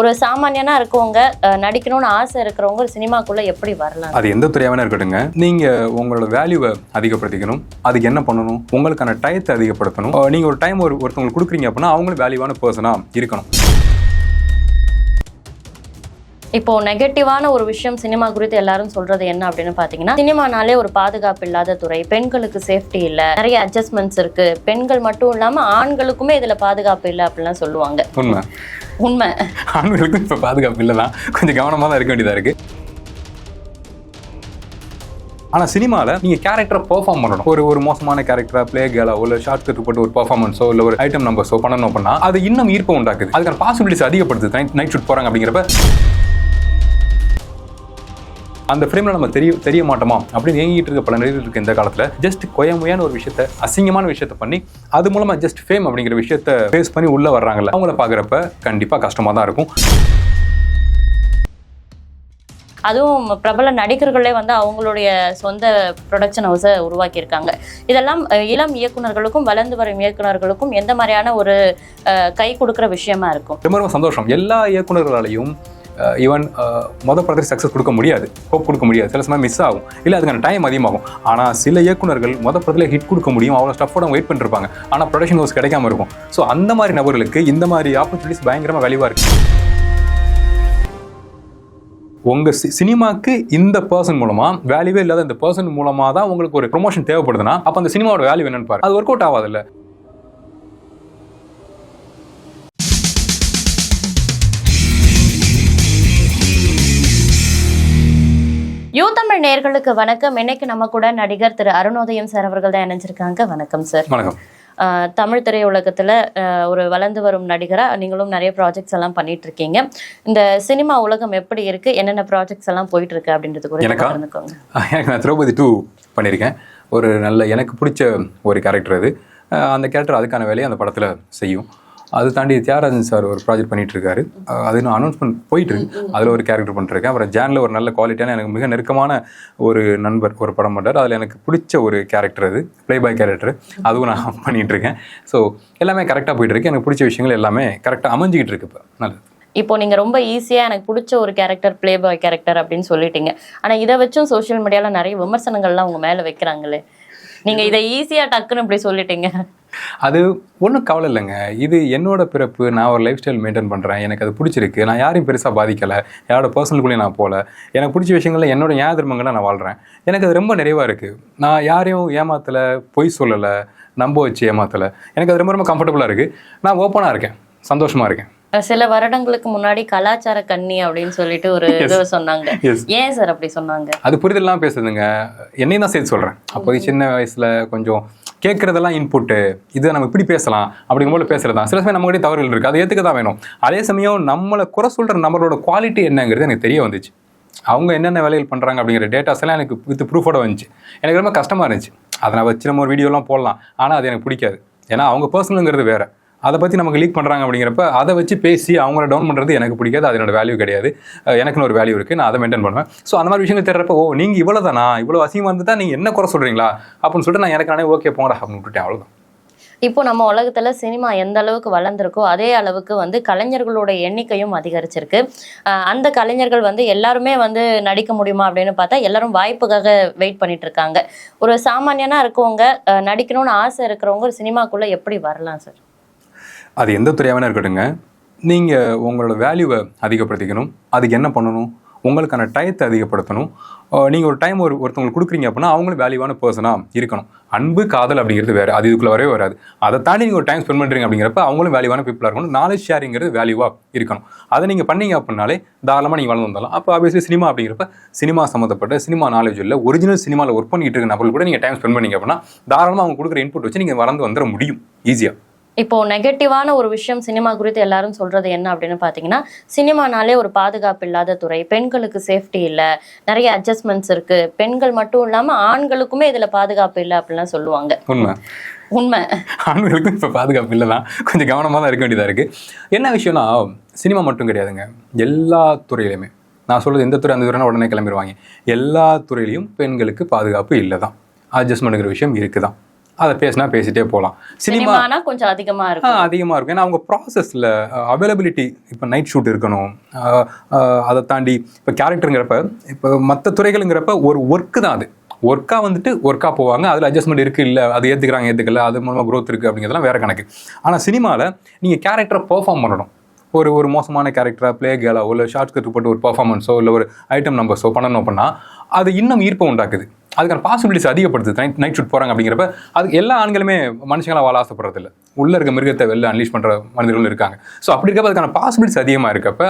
ஒரு சாமானியனா இருக்கவங்க நடிக்கணும்னு ஆசை இருக்கிறவங்க ஒரு சினிமாக்குள்ள எப்படி வரலாம்? அது எந்த துறையாவே இருக்கட்டுங்க நீங்க உங்களோட வேல்யூவை அதிகப்படுத்திக்கணும். அதுக்கு என்ன பண்ணணும்? உங்களுக்கான டயத்தை அதிகப்படுத்தணும். நீங்க ஒரு டைம் ஒரு ஒருத்தவங்களுக்கு கொடுக்குறீங்க அப்படின்னா அவங்களும் வேல்யூவான பர்சனா இருக்கணும். இப்போ நெகட்டிவான ஒரு விஷயம் சினிமா குறித்து எல்லாரும் சொல்றது என்ன அப்படின்னு பாத்தீங்கன்னா சினிமானாலே ஒரு பாதுகாப்பு இல்லாத துறை. பெண்களுக்கு சேஃப்டி இல்ல. நிறைய அட்ஜஸ்ட்மெண்ட்ஸ் இருக்கு. பெண்கள் மட்டும் இல்லாம ஆண்களுக்குமே இதுல பாதுகாப்பு இல்லை அப்படிலாம் சொல்லுவாங்க. உண்மை. உண்மை. ஆண்களுக்கும் இப்போ பாதுகாப்பு இல்லை தான் கொஞ்சம் கவனமாக தான் இருக்க வேண்டியதாக இருக்கு. ஆனால் சினிமாவில் நீங்கள் கேரக்டரை பெர்ஃபார்ம் பண்ணணும். ஒரு ஒரு மோசமான கேரக்டராக ப்ளே கேலோ இல்லை ஷார்ட் கட் போட்டு ஒரு பர்ஃபார்மன்ஸோ இல்லை ஒரு ஐட்டம் நம்பர்ஸோ பண்ணணும் அப்படின்னா அது இன்னும் ஈர்ப்பை உண்டாக்குது. அதுக்கான பாசிபிலிட்டிஸ் அதிகப்படுத்துது. நைட் நைட் ஷூட் போகிறாங்க அப்படிங்கிறப்ப அந்த ஃப்ரேமில் நம்ம தெரிய தெரிய மாட்டோமா? அப்படின்னு ஏங்கிட்டு இருக்க பல நடிகர்கள் இருக்க இந்த காலத்தில். ஜஸ்ட் கொயமுயான ஒரு விஷயத்த அசிங்கமான விஷயத்த பண்ணி அது மூலமாக ஜஸ்ட் ஃபேம் அப்படிங்கிற விஷயத்த ஃபேஸ் பண்ணி உள்ளே வர்றாங்கல்ல அவங்கள பார்க்குறப்ப கண்டிப்பாக கஷ்டமாக தான் இருக்கும். அதுவும் பிரபல நடிகர்களே வந்து அவங்களுடைய சொந்த ப்ரொடக்ஷன் ஹவுஸை உருவாக்கியிருக்காங்க. இதெல்லாம் இளம் இயக்குனர்களுக்கும் வளர்ந்து வரும் இயக்குனர்களுக்கும் எந்த மாதிரியான ஒரு கை கொடுக்குற விஷயமா இருக்கும்? ரொம்ப ரொம்ப சந்தோஷம். எல்லா இயக்குனர்களாலையும் ஈவன் மொதல் படத்துக்கு சக்ஸஸ் கொடுக்க முடியாது. ஹோப் கொடுக்க முடியாது. சில சமயம் மிஸ் ஆகும். இல்லை அதுக்கான டைம் அதிகமாகும். ஆனால் சில இயக்குனர்கள் மொத படத்தில் ஹிட் கொடுக்க முடியும். அவ்வளோ ஸ்டஃபோட வெயிட் பண்ணிருப்பாங்க. ஆனால் ப்ரொடக்ஷன் ஹவுஸ் கிடைக்காம இருக்கும். ஸோ அந்த மாதிரி நபர்களுக்கு இந்த மாதிரி ஆப்பர்ச்சுனிட்டிஸ் பயங்கரமாக வேல்யூவாக இருக்கு. உங்கள் சி சினிமாக்கு இந்த பர்சன் மூலமாக வேல்யூவே இல்லாத இந்த பர்சன் மூலமாக தான் உங்களுக்கு ஒரு ப்ரொமோஷன் தேவைப்படுதுன்னா அப்போ அந்த சினிமாவோட வேல்யூ என்னன்னு பாரு அது ஒர்க் அவுட் ஆகாதில்ல. யூ தமிழ் நேர்களுக்கு வணக்கம். இன்னைக்கு நம்ம கூட நடிகர் திரு அருணோதயம் சார் அவர்கள் தான் இணைஞ்சிருக்காங்க. வணக்கம் சார். வணக்கம். தமிழ் திரையுலகத்துல ஒரு வளர்ந்து வரும் நடிகரா நீங்களும் நிறைய ப்ராஜெக்ட்ஸ் எல்லாம் பண்ணிட்டு இருக்கீங்க இந்த சினிமா உலகம் எப்படி இருக்கு? என்னென்ன ப்ராஜெக்ட்ஸ் எல்லாம் போயிட்டு இருக்கு அப்படின்றது எனக்கா? பகிர்ந்துக்கோங்க. எனக்கு நான் திரௌபதி டூ பண்ணியிருக்கேன். ஒரு நல்ல எனக்கு பிடிச்ச ஒரு கேரக்டர் அது. அந்த கேரக்டர் அதுக்கான வேலையை அந்த படத்தில் செய்யும். அது தாண்டி தியாகராஜன் சார் ஒரு ப்ராஜெக்ட் பண்ணிட்டு இருக்காரு அது இன்னும் அனௌன்ஸ்மெண்ட் போயிட்டு இருக்கு. அதில் ஒரு கேரக்டர் பண்ணிருக்கேன் அப்புறம் ஜானில் ஒரு நல்ல குவாலிட்டியான எனக்கு மிக நெருக்கமான ஒரு நண்பர் ஒரு படம் பண்ணார் அதில் எனக்கு பிடிச்ச ஒரு கேரக்டர் அது. ப்ளே பாய் கேரக்டர் அதுவும் நான் பண்ணிட்டு இருக்கேன் ஸோ எல்லாமே கரெக்டாக போயிட்டு இருக்கு. எனக்கு பிடிச்ச விஷயங்கள் எல்லாமே கரெக்டாக அமைஞ்சிக்கிட்டு இருக்கு இப்போ. நல்லது. இப்போ நீங்க ரொம்ப ஈஸியா எனக்கு பிடிச்ச ஒரு கேரக்டர் ப்ளே பாய் கேரக்டர் அப்படின்னு சொல்லிட்டீங்க. ஆனா இதை வச்சும் சோஷியல் மீடியால நிறைய விமர்சனங்கள்லாம் உங்க மேல வைக்கிறாங்களே. நீங்க இதை ஈஸியா டக்குன்னு இப்படி சொல்லிட்டீங்க. அது ஒன்றும் கவலை இல்லைங்க. இது என்னோட பிறப்பு. நான் ஒரு லைஃப் ஸ்டைல் மெயின்டைன் பண்ணுறேன் எனக்கு அது பிடிச்சிருக்கு. நான் யாரையும் பெருசாக பாதிக்கலை. யாரோட பர்சனலுக்குள்ளேயும் நான் போகல. எனக்கு பிடிச்ச விஷயங்கள்ல என்னோட ஞாய தர்மங்களை நான் வாழ்கிறேன் எனக்கு அது ரொம்ப நிறைவாக இருக்குது நான் யாரையும் ஏமாத்தலை பொய் சொல்லலை நம்ப வச்சு ஏமாத்தலை. எனக்கு அது ரொம்ப ரொம்ப கம்ஃபர்டபுளாக இருக்குது நான் ஓப்பனாக இருக்கேன். சந்தோஷமாக இருக்கேன். சில வருடங்களுக்கு முன்னாடி கலாச்சார கன்னி அப்படின்னு சொல்லிட்டு ஒரு இது சொன்னாங்க. ஏன் சார் அப்படி சொன்னாங்க? அது புரிதலாம் பேசுதுங்க. என்னையும் தான் சேர்த்து சொல்கிறேன் அப்போதைக்கு சின்ன வயசில் கொஞ்சம் கேட்குறதெல்லாம் இன்புட்டு இதை நம்ம இப்படி பேசலாம் அப்படிங்கும் போல பேசுறது தான். சில சமயம் நம்மகிட்ட தவறுகள் இருக்குது அதை ஏற்றுக்க தான் வேணும். அதே சமயம் நம்மளை குறை சொல்கிற நம்மளோட குவாலிட்டி என்னங்கிறது எனக்கு தெரிய வந்துச்சு. அவங்க என்னென்ன வேலைகள் பண்ணுறாங்க அப்படிங்கிற டேட்டாஸ் எல்லாம் எனக்கு வித் ப்ரூஃபோட வந்துச்சு. எனக்கு ரொம்ப கஷ்டமாக இருந்துச்சு. அதை நான் வச்சு நம்ம ஒரு வீடியோலாம் போடலாம். ஆனால் அது எனக்கு பிடிக்காது. ஏன்னா அவங்க பர்சனலுங்கிறது வேறு. அதை பற்றி நமக்கு லீக் பண்ணுறாங்க அப்படிங்கிறப்ப அதை வச்சு பேசி அவங்கள டவுன் பண்ணுறது எனக்கு பிடிக்காது அதனோட வேல்யூ கிடையாது. எனக்குன்னு ஒரு வேல்யூ இருக்குது நான் அதை மெயின்டைன் பண்ணுவேன். ஸோ அந்த மாதிரி விஷயங்கள் தெரிறப்ப ஓ நீங்கள் இவ்வளோ தானா இவ்வளோ அசிங்கமாக இருந்துட்டா நீங்கள் என்ன குறை சொல்கிறீங்களா அப்படின்னு சொல்லிட்டு நான் எனக்கு நானே ஓகே போங்கடா அப்படின்னு விட்டுட்டேன் அவ்வளோதான் இப்போ நம்ம உலகத்தில் சினிமா எந்த அளவுக்கு வளர்ந்துருக்கோ அதே அளவுக்கு வந்து கலைஞர்களோட எண்ணிக்கையும் அதிகரிச்சிருக்கு. அந்த கலைஞர்கள் வந்து எல்லாருமே வந்து நடிக்க முடியுமா அப்படின்னு பார்த்தா எல்லாரும் வாய்ப்புக்காக வெயிட் பண்ணிட்டு இருக்காங்க. ஒரு சாமானியனாக இருக்கவங்க நடிக்கணும்னு ஆசை இருக்கிறவங்க ஒரு சினிமாக்குள்ளே எப்படி வரலாம் சார்? அது எந்த துறையாகவே இருக்கட்டுங்க நீங்கள் உங்களோட வேல்யூவை அதிகப்படுத்திக்கணும். அதுக்கு என்ன பண்ணணும்? உங்களுக்கான டயத்தை அதிகப்படுத்தணும். நீங்கள் ஒரு டைம் ஒரு ஒருத்தவங்களுக்கு கொடுக்குறீங்க அப்படின்னா அவங்களும் வேல்யூவான பர்சனாக இருக்கணும். அன்பு காதல் அப்படிங்கிறது வேறு. அது இதுக்குள்ள வரவே வராது. அதை தாண்டி நீங்கள் ஒரு டைம் ஸ்பெண்ட் பண்ணுறீங்க அப்படிங்கிறப்ப அவங்களும் வேல்யூவான பீப்புளாக இருக்கணும். நாலேஜ் ஷேரிங்கிறது வேல்யூவாக இருக்கணும். அதை நீங்கள் பண்ணீங்க அப்படின்னாலே தாராளமாக நீங்கள் வளர்ந்து வந்தாலும். அப்போ ஆப்வியஸ்லி சினிமா அப்படிங்கிறப்ப சினிமா சம்மந்தப்பட்ட சினிமா நாலேஜ் இல்லை. ஒரிஜினல் சினிமாவில் ஒர்க் பண்ணிட்டு இருக்க நபர்கள் கூட நீங்கள் டைம் ஸ்பெண்ட் பண்ணீங்க அப்படின்னா தாராளமாக அவங்க கொடுக்குற இன்புட் வச்சு நீங்கள் வளர்ந்து வந்துட முடியும். ஈஸியாக இப்போ நெகட்டிவான ஒரு விஷயம் சினிமா குறித்து எல்லாரும் சொல்றது என்ன அப்படின்னு பாத்தீங்கன்னா சினிமானாலே ஒரு பாதுகாப்பு இல்லாத துறை. பெண்களுக்கு சேஃப்டி இல்ல. நிறைய அட்ஜஸ்ட்மெண்ட்ஸ் இருக்கு. பெண்கள் மட்டும் இல்லாம ஆண்களுக்குமே இதுல பாதுகாப்பு இல்லை அப்படிலாம் சொல்லுவாங்க. உண்மை. உண்மை. ஆண்களுக்கும் இப்போ பாதுகாப்பு இல்லை தான் கொஞ்சம் கவனமாக தான் இருக்க வேண்டியதாக இருக்குது என்ன விஷயம்னா சினிமா மட்டும் கிடையாதுங்க. எல்லா துறையிலையுமே நான் சொல்றது எந்த துறை அந்த துறைனா உடனே கிளம்பிடுவாங்க எல்லா துறையிலையும் பெண்களுக்கு பாதுகாப்பு இல்லை தான் அட்ஜஸ்ட்மெண்ட்டுங்கிற விஷயம் இருக்குதான். அதை பேசினா பேசிட்டே போகலாம். சினிமா சினிமானா கொஞ்சம் அதிகமா ஆ இருக்கும். அதிகமாக இருக்கும். ஏன்னா அவங்க ப்ராசஸில் அவைலபிலிட்டி இப்போ நைட் ஷூட் இருக்கணும். அதை தாண்டி இப்போ கேரக்டருங்கிறப்ப இப்போ மற்ற துறைகளுங்கிறப்ப ஒரு ஒர்க்கு தான் அது. ஒர்க்காக வந்துட்டு ஒர்க்காக போவாங்க. அதில் அட்ஜஸ்ட்மெண்ட் இருக்குது இல்லை அது ஏற்றுக்கிறாங்க ஏற்றுக்கல அது மூலமாக growth இருக்குது அப்படிங்கிறதுலாம் வேற கணக்கு. ஆனால் சினிமாவில் நீங்கள் கேரக்டரை பெர்ஃபார்ம் பண்ணணும். ஒரு ஒரு மோசமான கேரக்டராக ப்ளே கேலாவோ இல்லை ஷார்ட் ஸ்கிரிப்ட் போட்டு ஒரு பர்ஃபார்மன்ஸோ இல்லை ஒரு ஐட்டம் நம்பர்ஸோ பண்ணணும் அப்படின்னா அது இன்னும் ஈர்ப்பை உண்டாக்குது. அதுக்கான பாசிபிலிட்டிஸ் அதிகப்படுத்துது நைட் நைட் ஷூட் போகிறாங்க அப்படிங்கிறப்ப அது எல்லா ஆண்களுமே மனுஷங்களாக வாழ ஆசைப்படுறது இல்லை உள்ளே இருக்க மிருகத்தை வெளில அன்லீஷ் பண்ணுற மனிதர்களும் இருக்காங்க. ஸோ அப்படி இருக்கப்ப அதுக்கான பாசிபிலிட்டிஸ் அதிகமாக இருக்கப்ப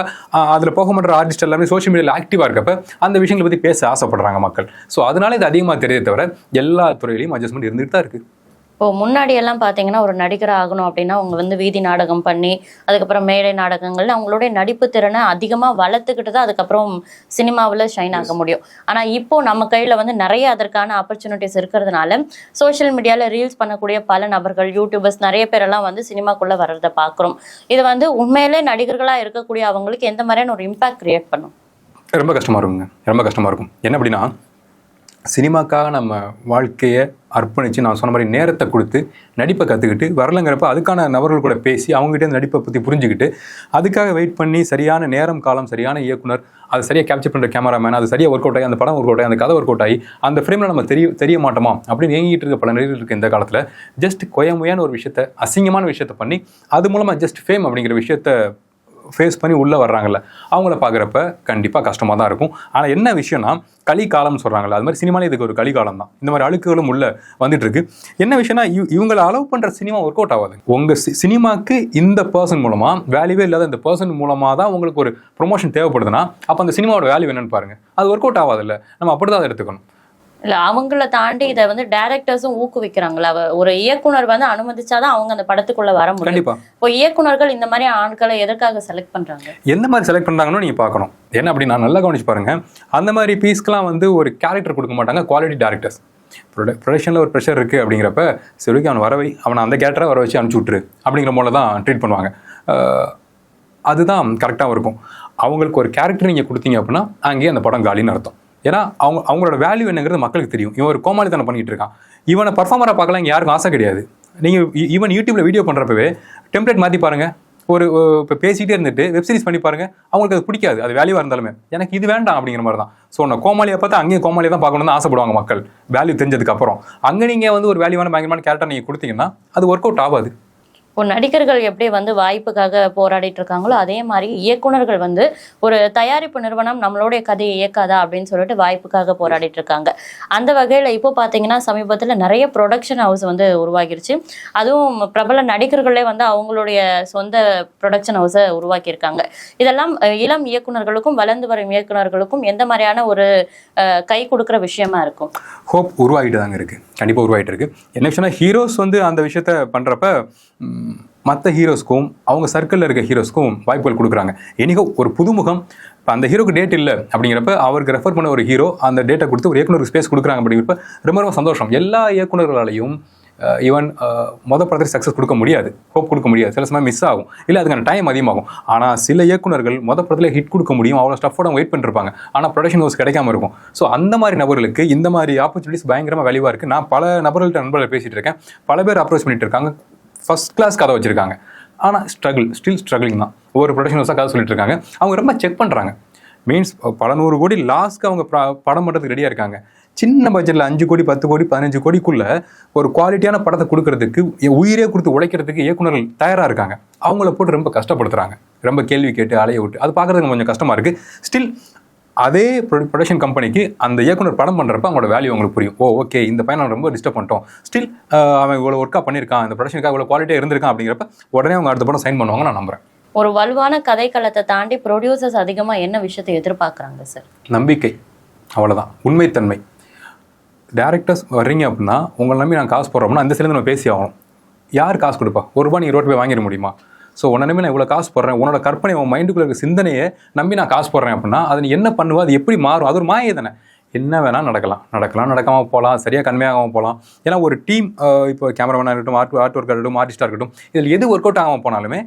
அதில் போக மாட்டுற ஆர்டிஸ்ட் எல்லாமே சோஷியல் மீடியாவில் ஆக்டிவாக இருக்கப்ப அந்த விஷயங்களை பற்றி பேச ஆசைப்படுறாங்க மக்கள். ஸோ அதனால இது அதிகமாக தெரிய தவிர எல்லா துறையிலையும் அட்ஜஸ்ட்மெண்ட் இருந்துட்டு தான் இருக்குது இப்போ முன்னாடி எல்லாம் பாத்தீங்கன்னா ஒரு நடிகர் ஆகணும் அப்படின்னா அவங்க வந்து வீதி நாடகம் பண்ணி அதுக்கப்புறம் மேடை நாடகங்கள்ல அவங்களுடைய நடிப்பு திறனை அதிகமா வளர்த்துக்கிட்டு தான் அதுக்கப்புறம் சினிமாவில் ஷைன் ஆக முடியும். ஆனா இப்போ நம்ம கையில வந்து நிறைய அதற்கான ஆப்பர்ச்சுனிட்டிஸ் இருக்கிறதுனால சோஷியல் மீடியால ரீல்ஸ் பண்ணக்கூடிய பல நபர்கள் யூடியூபர்ஸ் நிறைய பேரெல்லாம் வந்து சினிமாக்குள்ள வர்றதை பார்க்குறோம் இது வந்து உண்மையிலே நடிகர்களா இருக்கக்கூடிய அவங்களுக்கு எந்த மாதிரியான ஒரு இம்பாக்ட் கிரியேட் பண்ணும்? ரொம்ப கஷ்டமாக இருக்குங்க. ரொம்ப கஷ்டமாக இருக்கும். என்ன அப்படின்னா சினிமாக்காக நம்ம வாழ்க்கையை அர்ப்பணித்து நான் சொன்ன மாதிரி நேரத்தை கொடுத்து நடிப்பை கற்றுக்கிட்டு வரலங்கிறப்ப அதுக்கான நபர்கள் கூட பேசி அவங்ககிட்ட நடிப்பை பற்றி புரிஞ்சுக்கிட்டு அதுக்காக வெயிட் பண்ணி சரியான நேரம் காலம் சரியான இயக்குனர் அது சரியாக கேப்சர் பண்ணுற கேமராமேன் அது சரியாக ஒர்க் அவுட் ஆகி அந்த படம் ஒர்க் அவுட் ஆகி அந்த கதை ஒர்க் அவுட் ஆகி அந்த ஃப்ரேமில் நம்ம தெரிய தெரிய மாட்டோமா அப்படின்னு ஏங்கிட்டு இருக்க பல நிறைய இருக்குது இந்த காலத்தில். ஜஸ்ட் கொயமுயான ஒரு விஷயத்த அசிங்கமான விஷயத்த பண்ணி அது மூலமாக ஜஸ்ட் ஃபேம் அப்படிங்கிற விஷயத்த ஃபேஸ் பண்ணி உள்ளே வர்றாங்கல்ல அவங்கள பார்க்குறப்ப கண்டிப்பாக கஷ்டமாக தான் இருக்கும். ஆனால் என்ன விஷயம்னா கலிகாலம்னு சொல்கிறாங்கல்ல அது மாதிரி சினிமாலே இதுக்கு ஒரு கலிகாலம் தான். இந்த மாதிரி அழுக்குகளும் உள்ள வந்துட்டு இருக்கு என்ன விஷயம்னா இவங்களை அலோவ் பண்ணுற சினிமா ஒர்க் அவுட் ஆகாது. உங்கள் சினிமாக்கு இந்த பர்சன் மூலமாக வேல்யூவே இல்லாத இந்த பர்சன் மூலமாக தான் உங்களுக்கு ஒரு ப்ரொமோஷன் தேவைப்படுதுன்னா அப்போ அந்த சினிமாவோட வேல்யூ என்னன்னு பாருங்கள் அது ஒர்க் அவுட் ஆகாதுல்ல. நம்ம அப்படி தான் அதை எடுத்துக்கணும். இல்ல அவங்கள தாண்டி இதை வந்து டைரக்டர்ஸும் ஊக்குவிக்கிறாங்களா? அவ- ஒரு இயக்குனர் வந்து அனுமதிச்சாதான் அவங்க அந்த படத்துக்குள்ள வர முடியும். இப்போ இயக்குனர்கள் இந்த மாதிரி ஆட்களை எதற்காக செலக்ட் பண்றாங்க? எந்த மாதிரி செலக்ட் பண்ணுறாங்கன்னு நீங்கள் பார்க்கணும். என்ன அப்படி நான் நல்லா கவனிச்சு பாருங்க. அந்த மாதிரி பீஸ்க்கெலாம் வந்து ஒரு கேரக்டர் கொடுக்க மாட்டாங்க குவாலிட்டி டேரக்டர்ஸ் ப்ரொடக்ஷனில் ஒரு ப்ரெஷர் இருக்குது அப்படிங்கிறப்ப சரி okay, அவன் வரவை அவனை அந்த கேரக்டரை வர வச்சு அனுப்பிச்சி விட்ரு அப்படிங்கிற போல தான் ட்ரீட் பண்ணுவாங்க. அதுதான் கரெக்டாக இருக்கும். அவங்களுக்கு ஒரு கேரக்டர் நீங்கள் கொடுத்தீங்க அப்படின்னா அங்கேயே அந்த படம் காலின்னு அர்த்தம். ஏன்னா அவங்க அவங்களோட வேல்யூ என்னங்கிறது மக்களுக்கு தெரியும். இவன் ஒரு கோமாளித்தனம் பண்ணிட்டு இருக்கான். இவனை பர்ஃபார்மராக பார்க்கலாம் இங்கே யாருக்கும் ஆசை கிடையாது. நீங்கள் ஈவன் யூடியூப்ல வீடியோ பண்ணுறப்பவே டெம்ப்ளேட் மாற்றி பாருங்கள் ஒரு இப்போ பேசிகிட்டே இருந்துட்டு வெப் சீரிஸ் பண்ணி பாருங்கள் அவங்களுக்கு அது பிடிக்காது. அது வேல்யூவாக இருந்தாலுமே. எனக்கு இது வேண்டாம் அப்படிங்கிற மாதிரி தான். ஸோ நான் கோமாளியை பார்த்தா அங்கேயும் கோமாளியை தான் பார்க்கணும்னு ஆசைப்படுவாங்க மக்கள். வேல்யூ தெரிஞ்சதுக்கப்புறம் அங்கே நீங்கள் வந்து ஒரு வேல்யூவான பயங்கரமான கேரக்டர் நீங்கள் கொடுத்தீங்கன்னா அது ஒர்க் அவுட் ஆகாது. இப்போ நடிகர்கள் எப்படி வந்து வாய்ப்புக்காக போராடிட்டு இருக்காங்களோ அதே மாதிரி இயக்குனர்கள் வந்து ஒரு தயாரிப்பு நிறுவனம் நம்மளுடைய கதையை இயக்காதா அப்படின்னு சொல்லிட்டு வாய்ப்புக்காக போராடிட்டு இருக்காங்க. அந்த வகையில இப்போ பாத்தீங்கன்னா சமீபத்தில் நிறைய ப்ரொடக்ஷன் ஹவுஸ் வந்து உருவாகிருச்சு. அதுவும் பிரபல நடிகர்களே வந்து அவங்களுடைய சொந்த ப்ரொடக்ஷன் ஹவுஸை உருவாக்கியிருக்காங்க. இதெல்லாம் இளம் இயக்குனர்களுக்கும் வளர்ந்து வரும் இயக்குனர்களுக்கும் எந்த மாதிரியான ஒரு கை கொடுக்குற விஷயமா இருக்கும்? ஹோப் உருவாகிட்டு தாங்க இருக்கு. கண்டிப்பாக உருவாகிட்டு இருக்கு. என்ன விஷயம்னா ஹீரோஸ் வந்து அந்த விஷயத்த பண்ணுறப்ப மற்ற ஹீரோஸ்க்கும் அவங்க சர்க்கிளில் இருக்க ஹீரோஸ்க்கும் வாய்ப்புகள் கொடுக்குறாங்க. எனிகோ ஒரு புதுமுகம் இப்போ அந்த ஹீரோக்கு டேட் இல்லை அப்படிங்கிறப்ப அவருக்கு ரெஃபர் பண்ண ஒரு ஹீரோ அந்த டேட்டை கொடுத்து ஒரு இயக்குனருக்கு ஸ்பேஸ் கொடுக்குறாங்க அப்படிங்கிறப்ப ரொம்ப ரொம்ப சந்தோஷம். எல்லா இயக்குநர்களாலையும் ஈவன் மொத படத்தில் சக்ஸஸ் கொடுக்க முடியாது. ஹோப் கொடுக்க முடியாது. சில சமயம் மிஸ் ஆகும். இல்லை அதுக்கான டைம் அதிகமாகும். ஆனால் சில இயக்குனர்கள் மொத படத்தில் ஹிட் கொடுக்க முடியும். அவ்வளோ ஸ்டஃபோட வெயிட் பண்ணிருப்பாங்க. ஆனால் ப்ரொடக்ஷன் ஹவுஸ் கிடைக்காம இருக்கும். ஸோ அந்த மாதிரி நபர்களுக்கு இந்த மாதிரி ஆப்பர்ச்சுனிட்டிஸ் பயங்கரமாக வேல்யூவாக இருக்குது நான் பல நபர்கள்ட்ட நண்பர்கள் பேசிகிட்டு இருக்கேன். பல பேர் அப்ரோச் பண்ணிட்டு இருக்காங்க. ஃபர்ஸ்ட் கிளாஸ் கதை வச்சுருக்காங்க. ஆனால் ஸ்ட்ரகிள் ஸ்டில் ஸ்ட்ரகிளிங் தான். ஒவ்வொரு ப்ரொடக்ஷன் ஹவுஸாக கதை சொல்லிட்டு இருக்காங்க. அவங்க ரொம்ப செக் பண்ணுறாங்க மீன்ஸ் பல நூறு கோடி லாஸ்க்கு அவங்க ப- படம் பண்ணுறதுக்கு ரெடியாக இருக்காங்க. சின்ன பட்ஜெட்டில் அஞ்சு கோடி பத்து கோடி பதினஞ்சு கோடிக்குள்ள ஒரு குவாலிட்டியான படத்தை கொடுக்கறதுக்கு உயிரே கொடுத்து உழைக்கிறதுக்கு இயக்குநர்கள் தயாராக இருக்காங்க. அவங்கள போட்டு ரொம்ப கஷ்டப்படுத்துறாங்க. ரொம்ப கேள்வி கேட்டு அலைய விட்டு. அது பார்க்குறதுக்கு கொஞ்சம் கஷ்டமாக இருக்குது ஸ்டில் அதே ப்ரொடக்ஷன் கம்பெனிக்கு அந்த இயக்குனர் படம் பண்ணுறப்ப அவங்களோட வேல்யூ உங்களுக்கு புரியும். ஓ ஓகே இந்த பையனை ரொம்ப டிஸ்டர்ப் பண்ணிட்டோம். ஸ்டில் அவன் இவ்வளோ ஒர்க்காக பண்ணியிருக்கான். இந்த ப்ரொடக்ஷனுக்காக இவ்வளோ குவாலிட்டியாக இருந்திருக்கான் அப்படிங்கிறப்ப உடனே அவங்க அடுத்த படம் சைன் பண்ணுவாங்க நான் நம்புறேன். ஒரு வலுவான கதைக்களத்தை தாண்டி ப்ரொடியூசர்ஸ் அதிகமா என்ன விஷயத்தை எதிர்பார்க்கறாங்க சார் நம்பிக்கை. அவ்வளோதான் உண்மைத்தன்மை. டேரக்டர்ஸ் வர்றீங்க அப்படின்னா உங்களை நம்பி நான் காசு போடுறோம்னா அந்த சைட்லேருந்து நம்ம பேசி ஆகணும். யார் காசு கொடுப்பா? ஒரு ரூபா நீ இருபது போய் வாங்கிட முடியுமா? ஸோ உன்னை நம்பி நான் இவ்வளோ காசு போடுறேன். உன்னோட கற்பனை உன் மைண்டுக்குள்ள இருக்க சிந்தனையை நம்பி நான் காசு போடுறேன் அப்படின்னா அது நீ என்ன பண்ணுவோம் அது எப்படி மாறும்? அது ஒரு மாயை தானே. என்ன வேணால் நடக்கலாம். நடக்கலாம் நடக்காமல் போகலாம் சரியாக கண்மையாகாமல் போகலாம். ஏன்னா ஒரு டீம் இப்போ கேமராமேனாக இருக்கட்டும் ஆர்ட் ஆர்ட் ஒர்க்காக இருக்கட்டும் ஆர்டிஸ்டாக இருக்கட்டும் இதில் எது ஒர்க் அவுட் ஆகாமல் போனாலுமே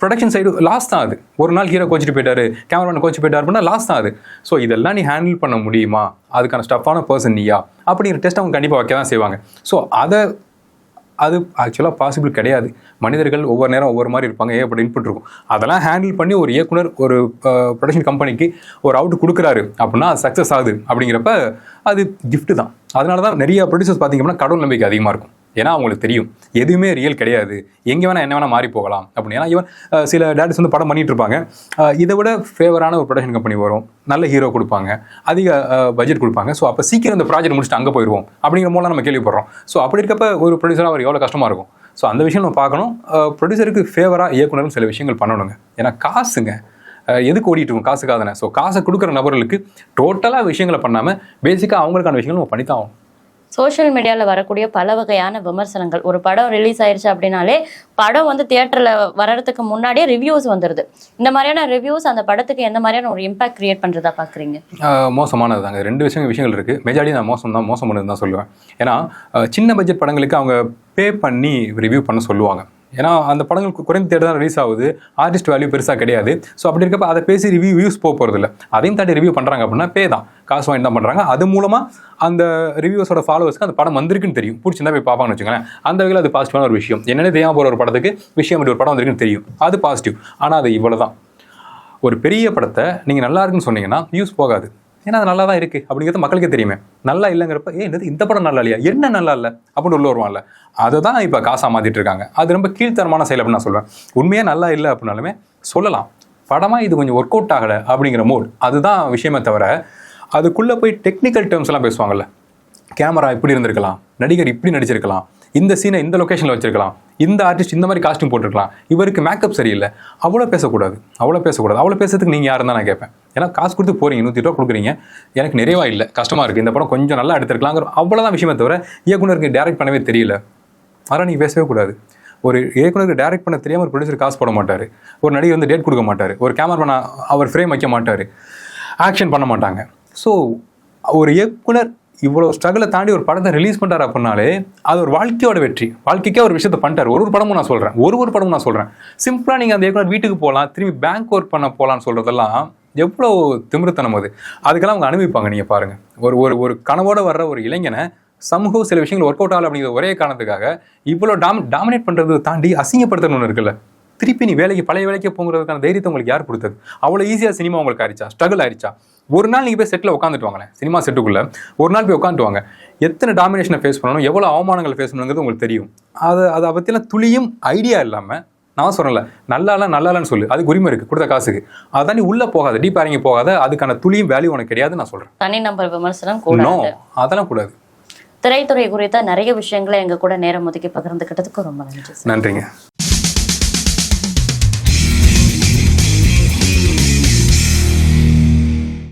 ப்ரொடக்ஷன் சைடு லாஸ் தான் அது. ஒரு நாள் ஹீரோ கோச்சிட்டு போயிட்டாரு கேமராமேன் கோச்சு போயிட்டாரு அப்படின்னா லாஸ் தான் அது. ஸோ இதெல்லாம் நீ ஹேண்டில் பண்ண முடியுமா? அதுக்கான ஸ்டஃப்பான பர்சன் நீயா? அப்படிங்கிற டெஸ்ட் அவங்க கண்டிப்பாக வைக்க தான் செய்வாங்க. ஸோ அதை அது ஆக்சுவலாக பாசிபிள் கிடையாது. மனிதர்கள் ஒவ்வொரு நேரம் ஒவ்வொரு மாதிரி இருப்பாங்க. ஏகப்பட்ட இன்புட் இருக்கும். அதெல்லாம் ஹேண்டில் பண்ணி ஒரு இயக்குனர் ஒரு ப்ரொடக்ஷன் கம்பெனிக்கு ஒரு அவுட் கொடுக்குறாரு அப்படின்னா அது சக்ஸஸ் ஆகுது. அப்படிங்கிறப்ப அது கிஃப்ட்டு தான். அதனால தான் நிறைய ப்ரொடியூசர்ஸ் பார்த்தீங்கன்னா கடவுள் நம்பிக்கை அதிகமாக இருக்கும். ஏன்னா அவங்களுக்கு தெரியும். எதுவுமே ரியல் கிடையாது. எங்கே வேணால் என்ன வேணால் மாறி போகலாம் அப்படின்னு. ஏன்னா ஈவன் சில டேரக்டர்ஸ் வந்து படம் பண்ணிட்டு இருப்பாங்க. இதை விட ஃபேவரான ஒரு ப்ரொடக்ஷன் கம்பெனி வரும். நல்ல ஹீரோ கொடுப்பாங்க. அதிக பட்ஜெட் கொடுப்பாங்க. ஸோ அப்போ சீக்கிரம் இந்த ப்ராஜெக்ட் முடிச்சுட்டு அங்கே போயிடுவோம் அப்படிங்கிற மூலம் நம்ம கேள்விப்படுறோம். ஸோ அப்படி இருக்கப்ப ஒரு ப்ரொடியூசராக அவர் எவ்வளோ கஷ்டமாக இருக்கும்? ஸோ அந்த விஷயம் நம்ம பார்க்கணும். ப்ரொடியூசருக்கு ஃபேவராக இயக்குனரும் சில விஷயங்கள் பண்ணணுங்க. ஏன்னா காசுங்க. எதுக்கு ஓடிட்டு இருக்கும்? காசுக்காக தானே ஸோ காசை கொடுக்குற நபர்களுக்கு டோட்டலாக விஷயங்களை பண்ணாமல் பேசிக்காக அவங்களுக்கான விஷயங்கள் நம்ம பண்ணித்தான் ஆகும் சோஷியல் மீடியாவில் வரக்கூடிய பல வகையான விமர்சனங்கள். ஒரு படம் ரிலீஸ் ஆயிடுச்சு அப்படின்னாலே படம் வந்து தியேட்டரில் வர்றதுக்கு முன்னாடியே ரிவ்யூஸ் வந்துடுது இந்த மாதிரியான ரிவ்யூஸ் அந்த படத்துக்கு எந்த மாதிரியான ஒரு இம்பாக்ட் கிரியேட் பண்ணுறதா பார்க்குறீங்க மோசமானது தாங்க ரெண்டு விஷயம் விஷயங்கள் இருக்குது மெஜாரிட்டி நான் மோசம் தான் மோசம் பண்ணது தான் சொல்லுவேன். ஏன்னா சின்ன பட்ஜெட் படங்களுக்கு அவங்க பே பண்ணி ரிவ்யூ பண்ண சொல்லுவாங்க. ஏன்னா அந்த படங்கள் குறைந்த தேட்டர் தான் ரிலீஸ் ஆகுது. ஆர்டிஸ்ட் வேல்யூ பெருசாக கிடையாது. ஸோ அப்படி இருக்கப்ப அதை பேசி ரிவ்யூ வியூஸ் போக போகிறது இல்லை அதையும் தாண்டி ரிவ்யூ பண்ணுறாங்க அப்படின்னா பே தான். காசு வாங்கி தான் பண்ணுறாங்க அது மூலமாக அந்த ரிவ்யூஸோட ஃபாலோவர்ஸ்க்கு அந்த படம் வந்திருக்குன்னு தெரியும். பிடிச்சிருந்தா போய் பார்ப்பாங்கன்னு வச்சுக்கோங்களேன். அந்த வகையில் அது பாசிட்டிவான ஒரு விஷயம். என்னென்ன தெரியாமல் போகிற ஒரு படத்துக்கு விஷயம் அப்படி ஒரு படம் வந்திருக்குன்னு தெரியும். அது பாசிட்டிவ் ஆனால் அது இவ்வளோ தான் ஒரு பெரிய படத்தை நீங்கள் நல்லா இருக்குன்னு சொன்னீங்கன்னா வியூஸ் போகாது. ஏன்னா அது நல்லா தான் இருக்குது அப்படிங்கிறது மக்களுக்கே தெரியுமே. நல்லா இல்லைங்கிறப்ப ஏ என்னது இந்த படம் நல்லா இல்லையா? என்ன நல்லா இல்லை? அப்படின்னு உள்ள வருவான்ல. அதை தான் இப்போ காசாக மாற்றிட்டு இருக்காங்க. அது ரொம்ப கீழ்த்தரமான செயல் அப்படின்னு நான் சொல்லுவேன் உண்மையாக நல்லா இல்லை அப்படின்னாலுமே சொல்லலாம். படமாக இது கொஞ்சம் ஒர்க் அவுட் ஆகலை அப்படிங்கிற மோட் அதுதான் விஷயமே தவிர அதுக்குள்ளே போய் டெக்னிக்கல் டேர்ம்ஸ் எல்லாம் பேசுவாங்கல்ல. கேமரா இப்படி இருந்திருக்கலாம். நடிகர் இப்படி நடிச்சிருக்கலாம். இந்த சீனை இந்த லொக்கேஷனில் வச்சிருக்கலாம். இந்த ஆர்டிஸ்ட் இந்த மாதிரி காஸ்டியூம் போட்டிருக்கலாம். இவருக்கு மேக்கப் சரியில்லை. அவ்வளோ பேசக்கூடாது. அவ்வளோ பேசக்கூடாது. அவ்வளோ பேசுறதுக்கு நீங்கள் யாருன்னு தான் நான் கேட்பேன். ஏன்னா காசு கொடுத்து போகிறீங்க நூற்றி ரூபா கொடுக்குறீங்க. எனக்கு நிறைவாக இல்லை. கஷ்டமாக இருக்குது இந்த படம் கொஞ்சம் நல்லா எடுத்துருக்கலாங்கிற அவ்வளோதான் விஷயமே தவிர இயக்குனருக்கு டேரக்ட் பண்ணவே தெரியல. அதெல்லாம் நீங்கள் பேசவே கூடாது. ஒரு இயக்குனருக்கு டேரக்ட் பண்ண தெரியாமல் ஒரு ப்ரொடியூசர் காசு போட மாட்டார். ஒரு நடிகர் வந்து டேட் கொடுக்க மாட்டார். ஒரு கேமரா அவர் ஃப்ரேம் வைக்க மாட்டார். ஆக்ஷன் பண்ண மாட்டாங்க. ஸோ ஒரு இயக்குனர் இவ்வளோ ஸ்ட்ரகிளை தாண்டி ஒரு படத்தை ரிலீஸ் பண்ணுறாரு அப்படின்னாலே அது ஒரு வாழ்க்கையோட வெற்றி. வாழ்க்கைக்கே ஒரு விஷயத்தை பண்ணிட்டார். ஒரு ஒரு படமும் நான் சொல்கிறேன் ஒரு ஒரு படமும் நான் சொல்கிறேன் சிம்பிளாக நீங்கள் அந்த இயக்குனர் வீட்டுக்கு போகலாம் திரும்பி பேங்க் ஒர்க் பண்ண போகலான்னு சொல்கிறதெல்லாம் எவ்வளோ திமிருத்தனம் அது. அதுக்கெல்லாம் அவங்க அனுபவிப்பாங்க நீங்கள் பாருங்கள் ஒரு ஒரு ஒரு கனவோடு வர்ற ஒரு இளைஞனை சமூகம் சில விஷயங்கள் ஒர்க் அவுட் ஆகல அப்படிங்கிற ஒரே காரணத்துக்காக இவ்வளோ டாமி டாமினேட் பண்ணுறது தாண்டி அசிங்கப்படுத்தணும்னு ஒன்று இருக்குல்ல. திருப்பி நீ வேலைக்கு பழைய வேலைக்கு போங்கிறதுக்கான தைரியத்தை உங்களுக்கு யார் கொடுத்தது? அவ்வளோ ஈஸியாக சினிமா உங்களுக்கு ஆயிடுச்சா ஸ்ட்ரகிள் ஆயிடுச்சா ஒரு நாள் நீங்கள் போய் செட்டில் உட்காந்துட்டு வாங்களேன். சினிமா செட்டுக்குள்ளே ஒரு நாள் போய் உட்காந்துட்டு வாங்க. எத்தனை டாமினேஷனை ஃபேஸ் பண்ணணும்? எவ்வளோ அவமானங்களை ஃபேஸ் பண்ணணுங்கிறது உங்களுக்கு தெரியும். அது அதை பற்றிலாம் துளியும் ஐடியா இல்லாமல் நான் சொல்லல நல்லால நல்லாலன்னு சொல்லு. அதுக்கு உரிமை இருக்குது கொடுத்த காசுக்கு. அதான் நீ உள்ளே போகாத டீப் இறங்கி போகாத அதுக்கான துளியும் வேல்யூ உனக்கு கிடையாது நான் சொல்கிறேன் தனி நம்பர் விமர்சனம் கூடாது. அதெல்லாம் கூடாது. திரைத்துறை குறித்த நிறைய விஷயங்களை எங்க கூட நேரம் ஒதுக்கி பகிர்ந்துக்கிட்டதுக்கு ரொம்ப நன்றி நன்றிங்க.